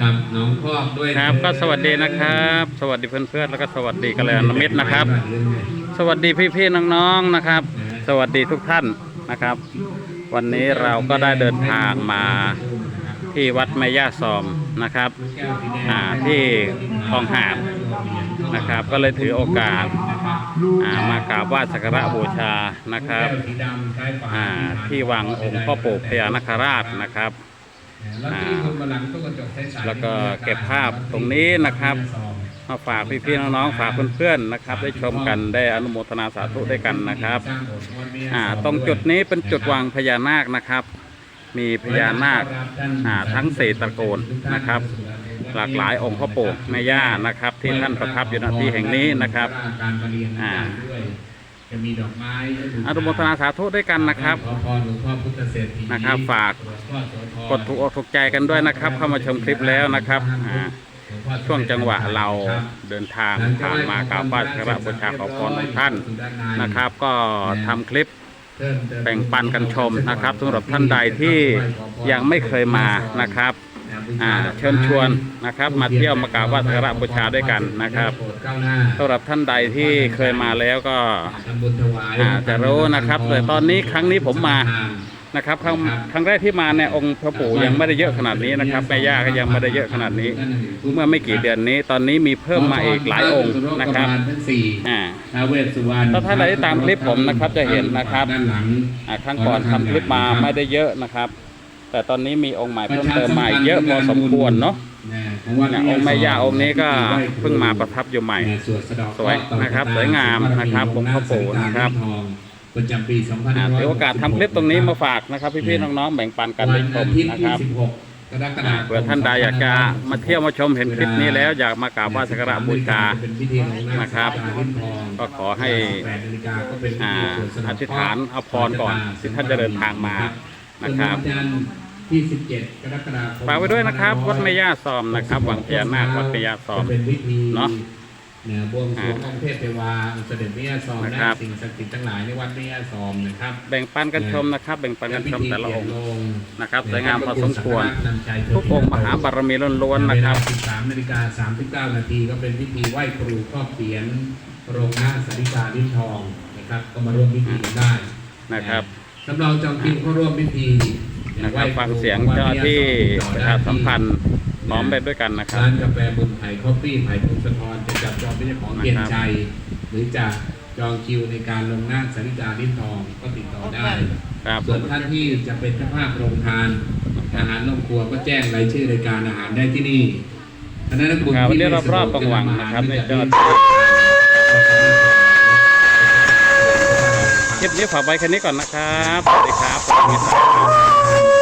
กับน้องพอกด้วยครับก็สวัสดีนะครับ สวัสดีเพื่อนๆแล้วก็สวัสดีกัลยาณมิตรนะครับ สวัสดีพี่ๆน้องๆนะครับ สวัสดีทุกท่านนะครับ วันนี้เราก็ได้เดินทางมาที่วัดแม่ย่าซอมนะครับอ่าที่คลองหาดนะครับ ก็เลยถือโอกาสอ่ามากราบไหว้สักการะบูชานะครับสีดำใช้ฝาอ่าที่วังองค์พ่อปู่พญานาคราชนะครับ แล้วที่คนบนหลังตู้กระจกใสๆแล้วก็เก็บภาพตรงนี้นะครับ มาฝากพี่ๆน้องๆฝากเพื่อนๆนะครับ ได้ชมกันได้อนุโมทนาสาธุด้วยกันนะครับอ่าตรงจุดนี้เป็นจุดวางพญานาคนะครับ มีพญานาคอ่าทั้งสี่ตระกูลนะครับ หลากหลายองค์พ่อปู่แม่ย่านะครับ ที่ท่านประทับอยู่ณที่แห่งนี้นะครับการประเรียนอ่าด้วยจะมีดอกไม้อนุโมทนาสาธุด้วยกันนะครับขอพรหลวงพ่อพุทธเศรษฐีนะครับ ฝาก หลวงพ่อกดถูกอกถูกใจกันด้วยนะครับ เข้ามาชมคลิปแล้วนะครับอ่าช่วงจังหวะเราเดินทางผ่านมากราบไหว้สัการะบูชาขอพรของท่านนะครับ ก็ทำคลิป แบ่งปันกันชมนะครับสำหรับท่านใดที่ยังไม่เคยมานะครับอ่าเชิญชวนนะครับมาเที่ยวมากราบไหว้สักการะบูชาด้วยกันนะครับสำหรับท่านใดที่เคยมาแล้วก็อ่าจะรู้นะครับแต่ตอนนี้ครั้งนี้ผมมา นะครับครั้งครั้งแรกที่มาเนี่ยองค์พระปู่ยังไม่ได้เยอะขนาดนี้นะครับแม่ย่าก็ยังไม่ได้เยอะขนาดนี้ เมื่อไม่กี่เดือนนี้ ตอนนี้มีเพิ่มมาอีกหลายองค์นะครับทั้งสี่อ่าท้าวเวสสุวรรณถ้าท่านใดที่ตามคลิปผมนะครับจะเห็นนะครับด้านหลังอ่าครั้งก่อนทำคลิปมาไม่ได้เยอะนะครับ แต่ตอนนี้มีองค์ใหม่เพิ่มเติมมาอีกเยอะพอสมควรเนาะนะของวัดเนี่ยองค์แม่ย่าองค์นี้ก็เพิ่งมาประทับอยู่ใหม่นะสวดสะเดาะสวยนะครับสวยงามนะครับองค์พระปู่นะครับ ประจำปีอ่าถือโอกาสทำคลิปตรงนี้มาฝากนะครับ พี่ๆน้องๆแบ่งปันกันได้ชมนะครับกรกฎาอ่าคมเผื่อท่านใดอยากจะมาเที่ยวมาชมเห็นคลิปนี้แล้วอยากมากราบไหว้สักการะบูชาเป็นพิธีของานะครับสาลิ้นทองก็ขอให้แปดนาฬิกาก็เป็นพิอ่าธีสวดสะเดาะอธิษฐานเอาพรก่อนที่ท่านจะเดินทางมานะครับส่วนวันจันทร์ที่17กรกฎาคมฝากไว้ด้วยนะครับ วัดแม่ย่าซอมนะครับ วังพญานาควัดแม่ย่าซอมจะเป็นพิธีเนาะเนี่ยบวงสรวงองค์เทพเทวาองค์เสด็จแม่ย่าซอมนะนะครับสิ่งศักดิ์สิทธิ์ทั้งหลายในวัดแม่ย่าซอมนะครับ แบ่งปันกันชมนะครับ แบ่งปันกันชมแต่ละองค์พิธีเปยนโงนะครับสวยงามพอสมควรนำชัยทุกองค์มหาบารมีล้วนๆนะครับเวลา13นาฬิกา39นาทีก็เป็นพิธีไหว้ครูครอบเสียนโรงหน้าสาริกาลิ้นทองนะครับ ก็มาร่วมพิธีกันได้นะครับสำรองจองคิวเข้าร่วมพิธีนะครับฟังเสียงเจ้าหน้าที่ประชาสัมพันธ์ พร้อมไปด้วยกันนะครับร้านกาแฟบุญไผ่คอฟฟี่ไผ่พงศธรจะจับจองเป็นเจ้าของเกียรติใจ หรือจะจองคิวในการลงหน้าสาริกาลิ้นทองก็ติดต่อได้ครับส่วนท่านที่จะเป็นเจ้าภาพโรงทานอาหารนมครัวก็แจ้งรายชื่อรายการอาหารได้ที่นี่คณะนักบุญครับวันที่นี้ไม่สะดวกรอบๆกลางวันนะครับในเจ้าหน้าที่คลิปนี้ฝากไว้แค่นี้ก่อนนะครับ สวัสดีครับ